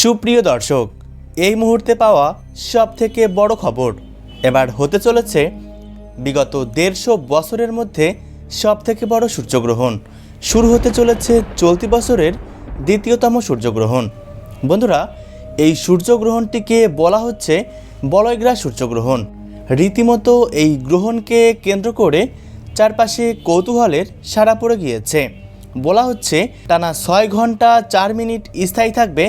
সুপ্রিয় দর্শক, এই মুহূর্তে পাওয়া সব থেকে বড় খবর। এবার হতে চলেছে বিগত দেড়শো বছরের মধ্যে সব থেকে বড় সূর্যগ্রহণ। শুরু হতে চলেছে চলতি বছরের দ্বিতীয়তম সূর্যগ্রহণ। বন্ধুরা, এই সূর্যগ্রহণটিকে বলা হচ্ছে বলয়গ্রাস সূর্যগ্রহণ। রীতিমতো এই গ্রহণকে কেন্দ্র করে চারপাশে কৌতূহলের সাড়া পড়ে গিয়েছে। বলা হচ্ছে টানা ছয় ঘণ্টা চার মিনিট স্থায়ী থাকবে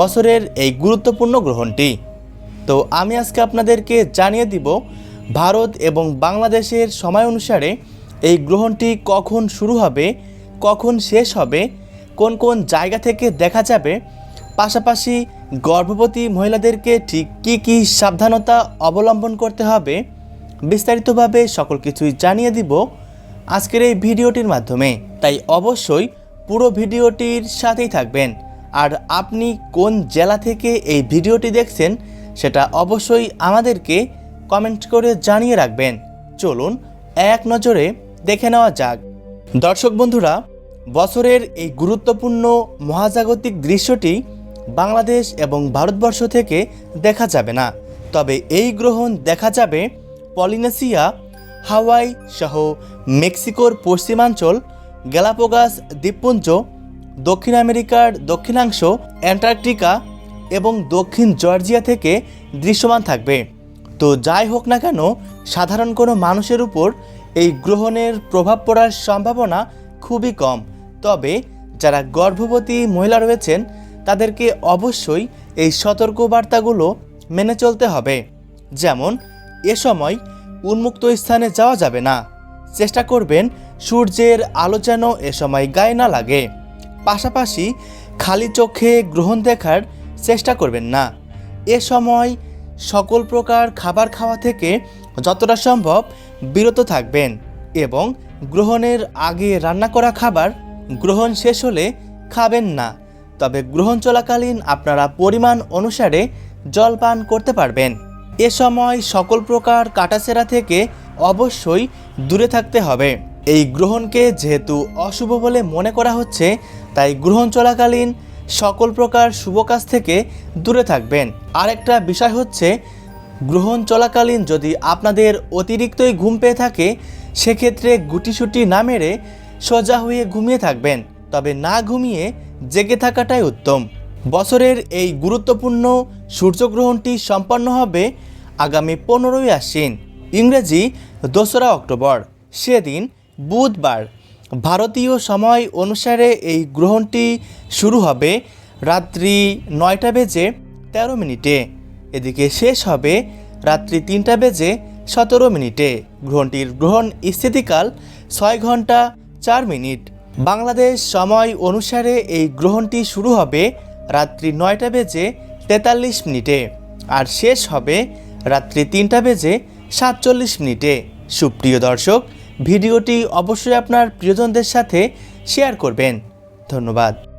বছরের এই গুরুত্বপূর্ণ গ্রহণটি। তো আমি আজকে আপনাদেরকে জানিয়ে দিব ভারত এবং বাংলাদেশের সময় অনুসারে এই গ্রহণটি কখন শুরু হবে, কখন শেষ হবে, কোন কোন জায়গা থেকে দেখা যাবে, পাশাপাশি গর্ভবতী মহিলাদেরকে ঠিক কী কী সাবধানতা অবলম্বন করতে হবে, বিস্তারিতভাবে সকল কিছুই জানিয়ে দিব আজকের এই ভিডিওটির মাধ্যমে। তাই অবশ্যই পুরো ভিডিওটির সাথেই থাকবেন। আর আপনি কোন জেলা থেকে এই ভিডিওটি দেখছেন সেটা অবশ্যই আমাদেরকে কমেন্ট করে জানিয়ে রাখবেন। চলুন এক নজরে দেখে নেওয়া যাক। দর্শক বন্ধুরা, বছরের এই গুরুত্বপূর্ণ মহাজাগতিক দৃশ্যটি বাংলাদেশ এবং ভারতবর্ষ থেকে দেখা যাবে না। তবে এই গ্রহণ দেখা যাবে পলিনেসিয়া হাওয়াই সহ মেক্সিকোর পশ্চিমাঞ্চল, গ্যালাপোগাস, দ্বীপপুঞ্জ দক্ষিণ আমেরিকার দক্ষিণাংশ অ্যান্টার্কটিকা এবং দক্ষিণ জর্জিয়া থেকে দৃশ্যমান থাকবে। তো যাই হোক না কেন, সাধারণ কোনো মানুষের উপর এই গ্রহণের প্রভাব পড়ার সম্ভাবনা খুবই কম। তবে যারা গর্ভবতী মহিলা রয়েছেন, তাদেরকে অবশ্যই এই সতর্কবার্তাগুলো মেনে চলতে হবে। যেমন, এ সময় উন্মুক্ত স্থানে যাওয়া যাবে না। চেষ্টা করবেন সূর্যের আলো যেন এ সময় গায়ে না লাগে। পাশাপাশি খালি চোখে গ্রহণ দেখার চেষ্টা করবেন না। এ সময় সকল প্রকার খাবার খাওয়া থেকে যতটা সম্ভব বিরত থাকবেন এবং গ্রহণের আগে রান্না করা খাবার গ্রহণ শেষ হলে খাবেন না। তবে গ্রহণ চলাকালীন আপনারা পরিমাণ অনুসারে জল পান করতে পারবেন। এ সময় সকল প্রকার কাটাছেড়া থেকে অবশ্যই দূরে থাকতে হবে। এই গ্রহণকে যেহেতু অশুভ বলে মনে করা হচ্ছে তাই গ্রহণ চলাকালীন সকল প্রকার শুভ কাজ থেকে দূরে থাকবেন। আরেকটা বিষয় হচ্ছে, গ্রহণ চলাকালীন যদি আপনাদের অতিরিক্তই ঘুম পেয়ে থাকে, সেক্ষেত্রে গুটিসুটি না মেরে সোজা হয়ে ঘুমিয়ে থাকবেন। তবে না ঘুমিয়ে জেগে থাকাটাই উত্তম। বছরের এই গুরুত্বপূর্ণ সূর্যগ্রহণটি সম্পন্ন হবে আগামী পনেরোই আশ্বিন, ইংরেজি দোসরা অক্টোবর। সেদিন বুধবার ভারতীয় সময় অনুসারে এই গ্রহণটি শুরু হবে রাত্রি নয়টা বেজে তেরো মিনিটে। এদিকে শেষ হবে রাত্রি তিনটা বেজে সতেরো মিনিটে। গ্রহণটির গ্রহণ স্থিতিকাল ছয় ঘণ্টা চার মিনিট। বাংলাদেশ সময় অনুসারে এই গ্রহণটি শুরু হবে রাত্রি নয়টা বেজে তেতাল্লিশ মিনিটে আর শেষ হবে রাত্রি তিনটা বেজে সাতচল্লিশ মিনিটে। সুপ্রিয় দর্শক ভিডিওটি অবশ্যই আপনার প্রিয়জনদের সাথে শেয়ার করবেন। ধন্যবাদ।